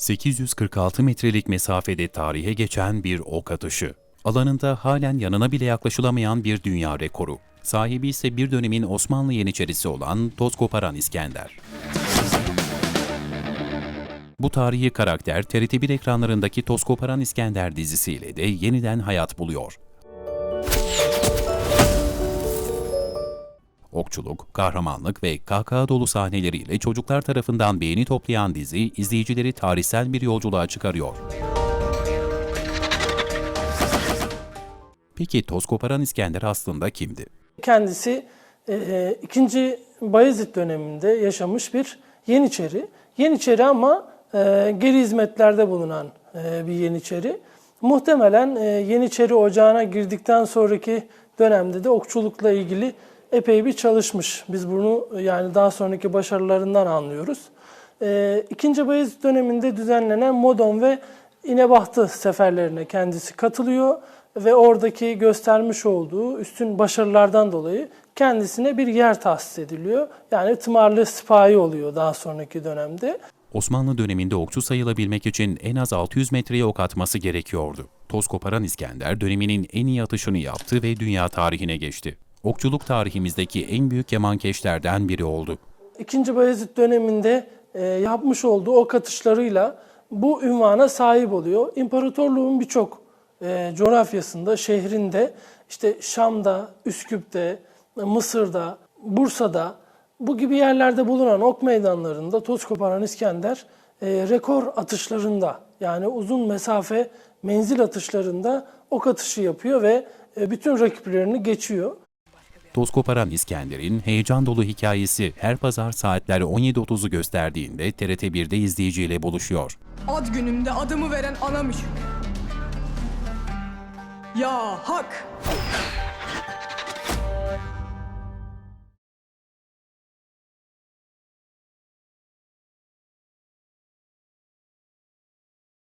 846 metrelik mesafede tarihe geçen bir ok atışı. Alanında halen yanına bile yaklaşılamayan bir dünya rekoru. Sahibi ise bir dönemin Osmanlı Yeniçerisi olan toz koparan İskender. Bu tarihi karakter TRT1 ekranlarındaki Toz Koparan İskender dizisiyle de yeniden hayat buluyor. Okçuluk, kahramanlık ve kahkaha dolu sahneleriyle çocuklar tarafından beğeni toplayan dizi izleyicileri tarihsel bir yolculuğa çıkarıyor. Peki toz koparan İskender aslında kimdi? Kendisi e, e, 2. Bayezid döneminde yaşamış bir Yeniçeri. Yeniçeri ama e, geri hizmetlerde bulunan e, bir Yeniçeri. Muhtemelen e, Yeniçeri ocağına girdikten sonraki dönemde de okçulukla ilgili epey bir çalışmış. Biz bunu yani daha sonraki başarılarından anlıyoruz. E, 2. Bayezid döneminde düzenlenen Modon ve İnebahtı seferlerine kendisi katılıyor ve oradaki göstermiş olduğu üstün başarılardan dolayı kendisine bir yer tahsis ediliyor. Yani tımarlı sipahi oluyor daha sonraki dönemde. Osmanlı döneminde okçu sayılabilmek için en az 600 metreye ok atması gerekiyordu. Toz koparan İskender döneminin en iyi atışını yaptı ve dünya tarihine geçti. Okçuluk tarihimizdeki en büyük kemankeşlerden biri oldu. İkinci Bayezid döneminde e, yapmış olduğu ok atışlarıyla bu ünvana sahip oluyor. İmparatorluğun birçok e, coğrafyasında, şehrinde, işte Şam'da, Üsküp'te, Mısır'da, Bursa'da bu gibi yerlerde bulunan ok meydanlarında toz koparan İskender e, rekor atışlarında yani uzun mesafe menzil atışlarında ok atışı yapıyor ve e, bütün rakiplerini geçiyor. Toz koparan İskender'in heyecan dolu hikayesi her pazar saatler 17.30'u gösterdiğinde TRT1'de izleyiciyle buluşuyor. Ad günümde adımı veren anamış. Ya hak!